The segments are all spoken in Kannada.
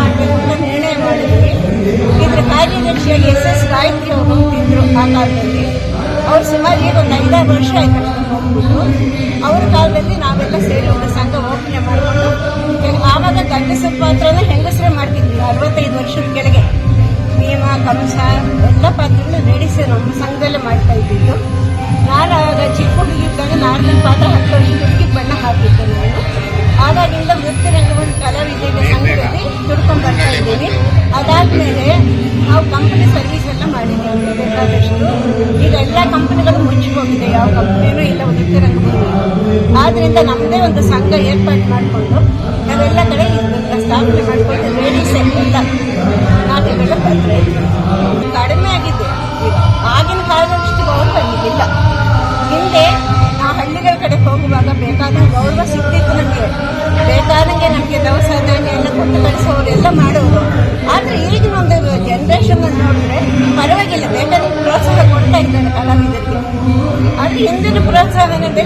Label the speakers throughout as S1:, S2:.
S1: ಮಾಡಬೇಕು ಅಂತ ನಿರ್ಣಯ ಮಾಡಿದ್ವಿ. ಇದ್ರ ಕಾರ್ಯದರ್ಶಿಯಾಗಿ ಎಸ್ ಎಸ್ ಗಾಯತ್ರಿ ಅವರು ಹೋಗ್ತಿದ್ರು ಆ ಕಾಲದಲ್ಲಿ. ಅವ್ರು ಸುಮಾರು ಈಗ ಒಂದು ಐದಾರು ವರ್ಷ ಆಯ್ತು ಅವ್ರ ಕಾಲದಲ್ಲಿ ನಾವೆಲ್ಲ ಸೇರಿ ಒಂದು ಸಂಘ ಓಪನೆ ಮಾಡಿಕೊಂಡು ಆವಾಗ ಗಂಡಸರ ಪಾತ್ರನ ಹೆಂಗಸರೇ ಮಾಡ್ತಿದ್ವಿ. ಅರವತ್ತೈದು ವರ್ಷದ ಕೆಳಗೆ. ನಿಯಮ ಕಂಸ ಎಲ್ಲ ಪಾತ್ರಗಳು ಲೇಡೀಸ್ ನಮ್ಮ ಸಂಘದಲ್ಲೇ ಮಾಡ್ತಾ ಇದ್ದಿದ್ದು. ನಾನು ಆವಾಗ ಚಿಕ್ಕ ಹುಡುಗಿದ್ದಾಗ ಅದಾದ್ಮೇಲೆ ನಾವು ಕಂಪನಿ ಸರ್ವಿಸ್ ಎಲ್ಲ ಮಾಡಿದ್ದೀವಿ ಬೇಕಾದಷ್ಟು. ಈಗ ಎಲ್ಲ ಕಂಪನಿಗಳು ಮುಚ್ಚಿಕೊಂಡಿದೆ ಯಾವ ಕಂಪನಿನೂ ಇಲ್ಲ ಒಂದು ಆದ್ರಿಂದ ನಮ್ಮದೇ ಒಂದು ಸಂಘ ಏರ್ಪಾಡು ಮಾಡಿಕೊಂಡು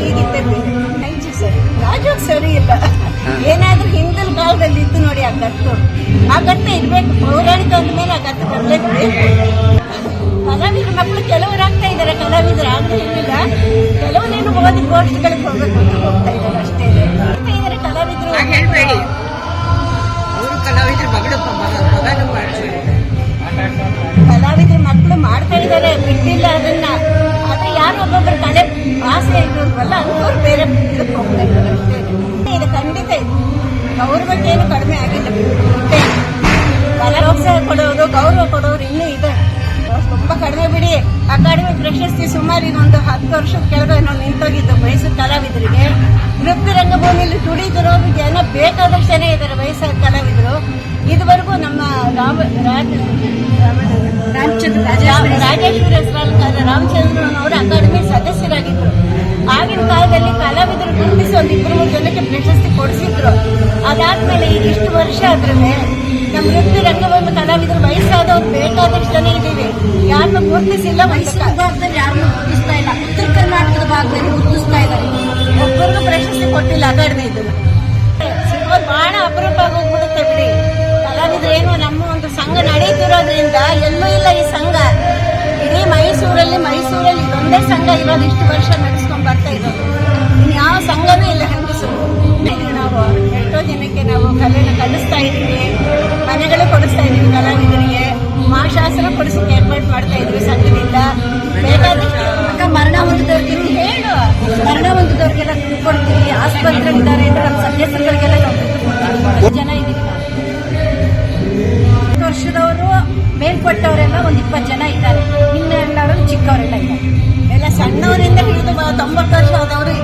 S1: ಈಗಿದ್ದೇ ಬೇರೆ ಥ್ಯಾಂಕ್ ಯು ಸರ್ ರಾಜೋಗ್ ಸರಿ ಇಲ್ಲ. ಏನಾದ್ರೂ ಹಿಂದಿನ ಕಾಲದಲ್ಲಿ ಇತ್ತು ನೋಡಿ ಆ ಗತ್ತು ಆ ಗತ್ತು ಇರ್ಬೇಕು. ಪೌರಾಣಿಕ ಅಂದ್ಮೇಲೆ ಆ ಗತ್ತು ಬರಲೇಬೇಕು ಕಲಾವಿದ್ರ ಮಕ್ಕಳು ಕೆಲವರು ಆಗ್ತಾ ಇದ್ದಾರೆ. ಕಲಾವಿದರು ಆಗ್ತಾ ಇರಲಿಲ್ಲ ಕೆಲವರೇನು ಓದಿ ಪೋಸ್ಟ್ಗಳಿಗೆ ಹೋಗಬೇಕು ಅಂತ ಹೋಗ್ತಾ ಇದ್ದಾರೆ ಅಷ್ಟೇ. ಆಗ್ತಾ ಇದ್ದಾರೆ ಕಲಾವಿದರು.
S2: ಹೇಳ್ಬೇಡಿ. ಅವರು ಕಲಾವಿದ್ರ ಮಗಳು
S1: ಕಲಾವಿದ್ರ ಮಕ್ಕಳು ಮಾಡ್ತಾ ಇದ್ದಾರೆ. ಬಿಟ್ಟಿಲ್ಲ ಅದನ್ನ. ಬೇರೆ ಇದು ಖಂಡಿತ ಇದು. ಗೌರವಕ್ಕೇನು ಕಡಿಮೆ ಆಗಿಲ್ಲ. ಪ್ರೋತ್ಸಾಹ ಕೊಡೋರು ಗೌರವ ಕೊಡೋರು ಇನ್ನೂ ಇದೆ. ತುಂಬಾ ಕಡಿಮೆ ಬಿಡಿ. ಅಕಾಡೆಮಿ ಪ್ರಶಸ್ತಿ ಸುಮಾರು ಇನ್ನೊಂದು ಹತ್ತು ವರ್ಷದ ಕೆಳಗೆ ನಾವು ನಿಂತೋಗಿದ್ದು ಮೈಸೂರು ಕಲಾವಿದರಿಗೆ. ವೃತ್ತಿ ರಂಗಭೂಮಿಯಲ್ಲಿ ತುಡಿದಿರೋರು ಜನ ಬೇಕಾದಷ್ಟು ಇದ್ದಾರೆ ವಯಸ್ಸಾದ ಕಲಾವಿದರು. ಇದುವರೆಗೂ ನಮ್ಮ ರಾಮ ರಾಜ ರಾಜೇಶ್ವರಿ ಹೆಸರಾದ ರಾಮಚಂದ್ರನವರು ಅಕಾಡೆಮಿ ಸದಸ್ಯರಾಗಿದ್ರು. ಆಗಿನ ಕಾಲದಲ್ಲಿ ಕಲಾವಿದರು ಗುರುತಿಸಿ ಒಂದು ಇಬ್ಬರು ಮೂರು ಜನಕ್ಕೆ ಪ್ರಶಸ್ತಿ ಕೊಡಿಸಿದ್ರು. ಅದಾದ್ಮೇಲೆ ಈಗ ಇಷ್ಟು ವರ್ಷ ಆದ್ರೂ ನಮ್ಮ ನೃತ್ಯ ರಂಗಭೂಮಿ ಕಲಾವಿದರು ವಯಸ್ಸಾದವ್ರು ಬೇಕಾದಷ್ಟು ಜನ ಇದ್ದೀವಿ. ಯಾರನ್ನು ಗುರುತಿಸಿಲ್ಲ ಮೈಸೂರು ಭಾಗದಲ್ಲಿ ಯಾರನ್ನು ಗುರುತಿಸ್ತಾ ಇಲ್ಲ. ಉತ್ತರ ಕರ್ನಾಟಕದ ಭಾಗದಲ್ಲಿ ಗುರುತಿಸ್ತಾ ಇದ್ದಾರೆ. ಒಬ್ಬರಿಗೂ ಪ್ರಶಸ್ತಿ ಕೊಟ್ಟಿಲ್ಲ ಅಕಾಡೆಮಿ ಇದನ್ನ ಸಿಗೋದು ಬಹಳ ಅಪರೂಪ ಹೋಗ್ಬಿಡುತ್ತೆ. ಮೈಸೂರಲ್ಲಿ ಮೈಸೂರಲ್ಲಿ ಇದೊಂದೇ ಸಂಘ ಇರೋದು, ಇಷ್ಟು ವರ್ಷ ನಡೆಸ್ಕೊಂಡ್ ಬರ್ತಾ ಇರೋದು. ಇನ್ನು ಯಾವ ಸಂಘನೂ ಇಲ್ಲ ಹೆಂಗಸು. ನಾವು ಎಷ್ಟೋ ಜನಕ್ಕೆ ನಾವು ಕಲೆನ ಕಲಿಸ್ತಾ ಇದ್ದೀವಿ, ಮನೆಗಳು ಕೊಡಿಸ್ತಾ ಇದ್ದೀವಿ ಕಲಾವಿದರಿಗೆ. ಮಾಶಾಸನ ಕೊಡಿಸಕ್ಕೆ ಏರ್ಪಾಡು ಮಾಡ್ತಾ ಇದ್ವಿ ಸಂಘದಿಂದ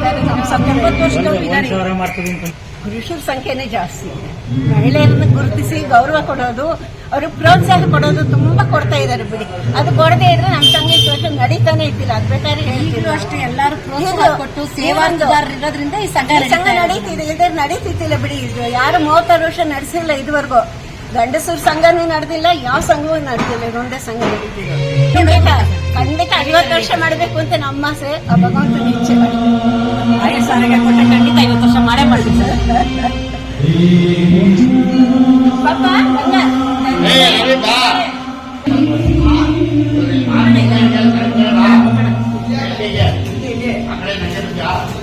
S1: ಇದ್ದಾರೆ. ನಮ್ಮ ವರ್ಷದವರು ಇದ್ದಾರೆ. ಪುರುಷರ ಸಂಖ್ಯೆನೇ ಜಾಸ್ತಿ. ಇದೆ ಮಹಿಳೆಯರನ್ನ ಗುರುತಿಸಿ ಗೌರವ ಕೊಡೋದು ಅವ್ರಿಗೆ ಪ್ರೋತ್ಸಾಹ ಕೊಡೋದು ತುಂಬಾ ಕೊಡ್ತಾ ಇದ್ದಾರೆ ಬಿಡಿ. ಅದು ಕೊಡದೇ ಇದ್ರೆ ನಮ್ಮ ಸಂಘ ಇಷ್ಟು ನಡೀತಾನೆ ಇದ್ದಿಲ್ಲ ಅದ್ ಬೇಕಾದ್ರೆ ಹೇಳ್ತಿದ್ರು
S2: ಅಷ್ಟೇ ಎಲ್ಲರೂ ಪ್ರೋತ್ಸಾಹ ಕೊಟ್ಟು ಸೇವಾಂಗದಾರರಿರೋದ್ರಿಂದ ಇರೋದ್ರಿಂದ ಈ ಸಂಘ
S1: ಸಂಘ ನಡೀತಿದೆ. ಇದ್ರೆ ನಡೀತಿದ್ದಿಲ್ಲ ಬಿಡಿ. ಇದು ಯಾರು ಮೂವತ್ತಾರು ವರ್ಷ ನಡೆಸಿಲ್ಲ ಇದುವರೆಗೂ. ಗಂಡಸೂರ್ ಸಂಘನೂ ನಡೆದಿಲ್ಲ ಯಾವ ಸಂಘವೂ ನಡೆದಿಲ್ಲ. ಒಂದೇ ಸಂಘ ನಡೀತಿದೆ. ಖಂಡಿತ ಐವತ್ತು ವರ್ಷ ಮಾಡಬೇಕು ಅಂತ ನಮ್ಮ ಆಸೆ. ಆ ಭಗವಂತನ ಇಚ್ಛೆ
S3: Yeah.